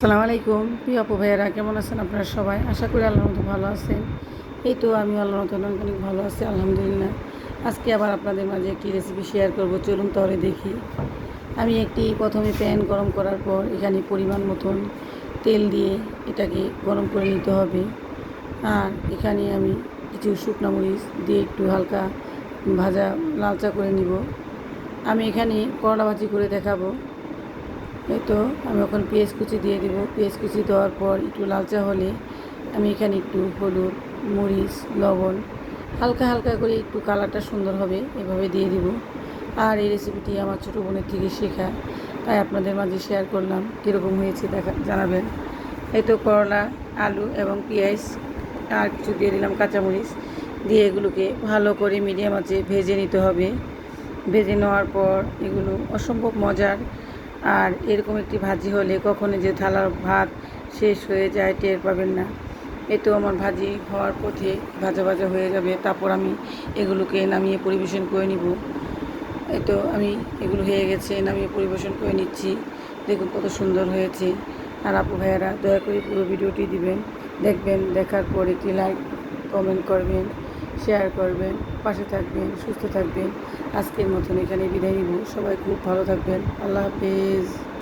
আসসালামু আলাইকুম। প্রিয় আপু ভাইয়েরা, কেমন আছেন আপনারা সবাই? আশা করি আল্লাহর মতো ভালো আছেন। এই তো আমি আল্লাহর মতো অনেক ভালো আছি, আলহামদুলিল্লাহ। আজকে আবার আপনাদের মাঝে একটি রেসিপি শেয়ার করব, চলুন তাহলে দেখি। আমি একটি, প্রথমে প্যান গরম করার পর এখানে পরিমাণ মতন তেল দিয়ে এটাকে গরম করে নিতে হবে। আর এখানে আমি কিছু শুকনো মরিচ দিয়ে একটু হালকা ভাজা, লালচা করে নিব। আমি এখানে করলা ভাজি করে দেখাবো। এই তো, আমি এখন পেঁয়াজ কুচি দিয়ে দেবো। পেঁয়াজ কুচি দেওয়ার পর একটু লালচা হলে আমি এখানে একটু হলুদ, মরিচ, লবণ, হালকা হালকা করে একটু কালারটা সুন্দর হবে, এভাবে দিয়ে দিব। আর এই রেসিপিটি আমার ছোটো বোনের থেকে শেখা, তাই আপনাদের মাঝে শেয়ার করলাম, কীরকম হয়েছে দেখা, জানাবেন। এই তো করলা, আলু এবং পেঁয়াজ, আর কিছু দিয়ে দিলাম কাঁচামরিচ। দিয়ে এগুলোকে ভালো করে মিডিয়াম আছে ভেজে নিতে হবে। ভেজে নেওয়ার পর এগুলো অসম্ভব মজার আর এরকম একটি ভাজি হলে কখনো যে থালার ভাত শেষ হয়ে যায় টের পাবেন না। তো আমার ভাজি হওয়ার পথে ভাজা ভাজা হয়ে যাবে, তারপর আমি এগুলোকে নামিয়ে পরিবেশন করে নিব। এই তো আমি এগুলো হয়ে গেছে, নামিয়ে পরিবেশন করে নিচ্ছি। দেখুন কত সুন্দর হয়েছে। আর আপু ভাইয়ারা দয়া করে পুরো ভিডিওটি দিবেন, দেখবেন, দেখার পর একটি লাইক কমেন্ট করবেন। শেয়ার করবেন, পাশে থাকবেন, সুস্থ থাকবেন। আজকের মতন এখানে বিদায় নিব। সবাই খুব ভালো থাকবেন। আল্লাহ হাফেজ।